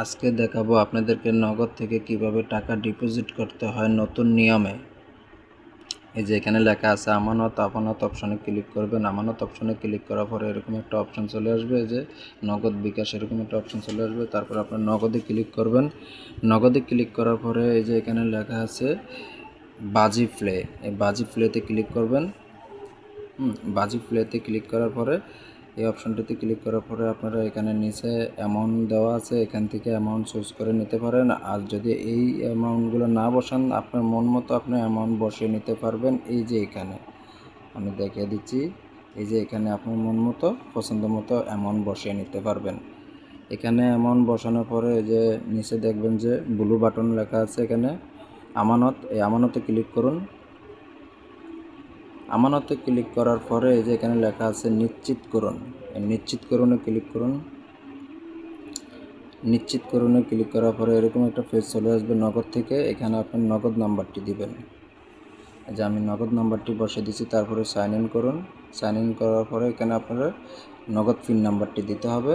আজকে দেখাবো আপনাদেরকে নগদ থেকে কীভাবে টাকা ডিপোজিট করতে হয় নতুন নিয়মে। এই যে এখানে লেখা আছে, আমানত আমানত অপশনে ক্লিক করবেন। আমানত অপশনে ক্লিক করার পরে এরকম একটা অপশন চলে আসবে যে নগদ বিকাশ এরকম একটা অপশন চলে আসবে। তারপর আপনার নগদে ক্লিক করবেন। নগদে ক্লিক করার পরে এই যে এখানে লেখা আছে, বাজি প্লে এই বাজি প্লেতে ক্লিক করবেন। বাজি প্লেতে ক্লিক করার পরে এই অপশনটিতে ক্লিক করার পরে আপনারা এখানে নিচে অ্যামাউন্ট দেওয়া আছে, এখান থেকে অ্যামাউন্ট চুজ করে নিতে পারেন। আর যদি এই অ্যামাউন্টগুলো না বসান, আপনার মন মতো আপনি অ্যামাউন্ট বসিয়ে নিতে পারবেন এই যে এখানে। আমি দেখিয়ে দিচ্ছি, এই যে এখানে আপনার মন মতো, পছন্দ মতো অ্যামাউন্ট বসিয়ে নিতে পারবেন। এখানে অ্যামাউন্ট বসানোর পরে যে নিচে দেখবেন যে ব্লু বাটন লেখা আছে এখানে। আমানত, এই আমানতে ক্লিক করুন। আমানতে ক্লিক করার পরে যে এখানে লেখা আছে নিশ্চিত করুন। নিশ্চিত করুনে ক্লিক করুন। নিশ্চিত করুনে ক্লিক করার পরে এরকম একটা পেজ চলে আসবে নগদ থেকে। এখানে আপনার নগদ নাম্বারটি দিবেন। যে আমি নগদ নাম্বারটি বসে দিচ্ছি, তারপরে সাইন ইন করুন। সাইন ইন করার পরে এখানে আপনার নগদ পিন নাম্বারটি দিতে হবে।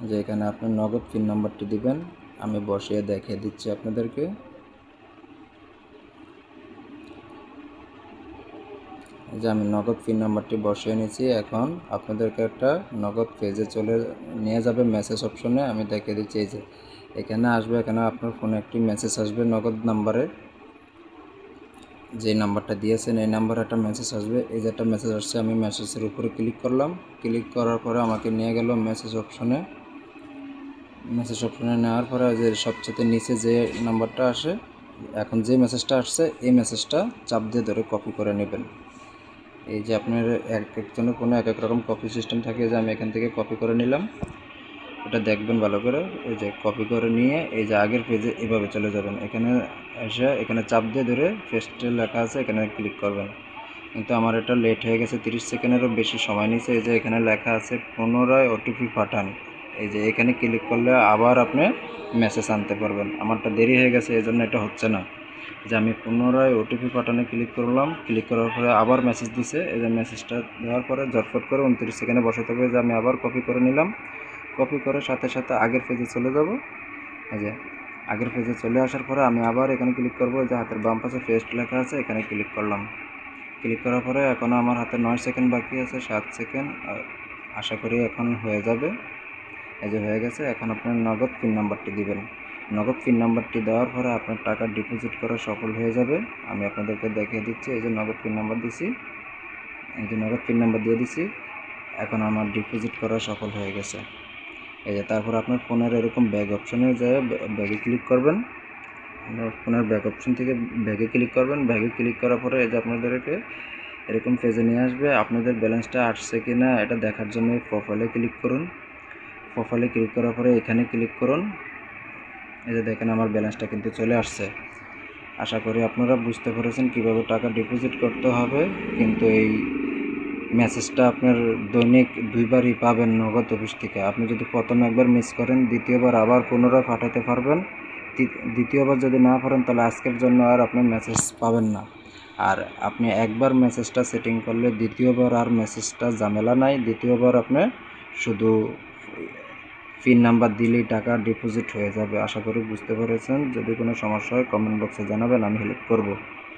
যে এখানে আপনার নগদ পিন নাম্বারটি দিবেন। আমি বসিয়ে দেখিয়ে দিচ্ছি আপনাদেরকে। যে আমি নগদ পিন নাম্বারটি বসিয়ে নিয়েছি, এখন আপনাদেরকে একটা নগদ পেজে চলে নিয়ে যাবে মেসেজ অপশনে আমি দেখিয়ে দিচ্ছি, এই যে এখানে আসবে, এখানে আপনার ফোনে একটি মেসেজ আসবে নগদ নাম্বারে যে নাম্বারটা দিয়েছেন, এই নাম্বারে একটা মেসেজ আসবে, এই যে একটা মেসেজ আসছে, আমি মেসেজের উপরে ক্লিক করলাম ক্লিক করার পরে আমাকে নিয়ে গেল মেসেজ অপশনে মেসেজ অপশনে নেওয়ার পরে যে সবচেয়ে নিচে যে নাম্বারটা আসে, এখন যে মেসেজটা আসছে, এই মেসেজটা চাপ দিয়ে ধরে কপি করে নেবেন। এই যে আপনার এক একজনের কোনো এক এক রকম কপি সিস্টেম থাকে, যে আমি এখান থেকে কপি করে নিলাম। এটা দেখবেন ভালো করে ওই যে কপি করে নিয়ে এই যে আগের পেজে এভাবে চলে যাবেন। এখানে এসে এখানে চাপ দিয়ে ধরে ফেস্টে লেখা আছে, এখানে ক্লিক করবেন। কিন্তু আমার এটা লেট হয়ে গেছে, তিরিশ সেকেন্ডেরও বেশি সময় নিয়েছে। এই যে এখানে লেখা আছে, পুনরায় ওটিপি পাঠান। এই যে এখানে ক্লিক করলে আবার আপনি মেসেজ আনতে পারবেন। আমারটা দেরি হয়ে গেছে এই জন্য এটা হচ্ছে না। যে আমি পুনরায় ওটিপি পাঠানে ক্লিক করলাম। ক্লিক করার পরে আবার মেসেজ দিছে। এই যে মেসেজটা দেওয়ার পরে ঝটফট করে উনত্রিশ সেকেন্ডে বসাতে হবে যে আমি আবার কপি করে নিলাম। কপি করে সাথে সাথে আগের পেজে চলে যাব। এই যে আগের পেজে চলে আসার পরে আমি আবার এখানে ক্লিক করব। যে হাতের বাম পাশে পেস্ট লেখা আছে, এখানে ক্লিক করলাম। ক্লিক করার পরে এখনও আমার হাতে নয় সেকেন্ড বাকি আছে, সাত সেকেন্ড আশা করি এখন হয়ে যাবে। এই যে হয়ে গেছে, এখন আপনার নগদ পিন নাম্বারটি দিবেন। নগদ পিন নাম্বারটি দেওয়ার পরে আপনার টাকা ডিপোজিট করা সফল হয়ে যাবে। আমি আপনাদেরকে দেখিয়ে দিচ্ছি, এই যে নগদ পিন নাম্বার দিছি। এই যে নগদ পিন নাম্বার দিয়ে দিছি, এখন আমার ডিপোজিট করা সফল হয়ে গেছে। এই যে তারপর আপনার ফোনের এরকম ব্যাগ অপশনে যায় ব্যাগে ক্লিক করবেন। ফোনের ব্যাগ অপশন থেকে ব্যাগে ক্লিক করবেন। ব্যাগে ক্লিক করার পরে এই যে আপনাদেরকে এরকম পেজে নিয়ে আসবে। আপনাদের ব্যালেন্সটা আসছে কি না, এটা দেখার জন্য প্রোফাইলে ক্লিক করুন। প্রোফাইলে ক্লিক করার পরে এখানে ক্লিক করুন। এই যে দেখেন আমার ব্যালেন্সটা কিন্তু চলে আসছে। আশা করি আপনারা বুঝতে পেরেছেন কীভাবে টাকা ডিপোজিট করতে হবে। কিন্তু এই মেসেজটা আপনার দৈনিক দুইবারই পাবেন নগদ অফিস থেকে। আপনি যদি প্রথম একবার মিস করেন, দ্বিতীয়বার আবার পুনরায় পাঠাতে পারবেন। দ্বিতীয়বার যদি না পারেন, তাহলে আজকের জন্য আর আপনি মেসেজ পাবেন না। আর আপনি একবার মেসেজটা সেটিং করলে দ্বিতীয়বার আর মেসেজটা ঝামেলা নাই। দ্বিতীয়বার আপনি শুধু পিন নাম্বার দিলেই টাকা ডিপোজিট হয়ে যাবে। আশা করি বুঝতে পেরেছেন। যদি কোনো সমস্যা হয় কমেন্ট বক্সে জানাবেন, আমি হেল্প করব।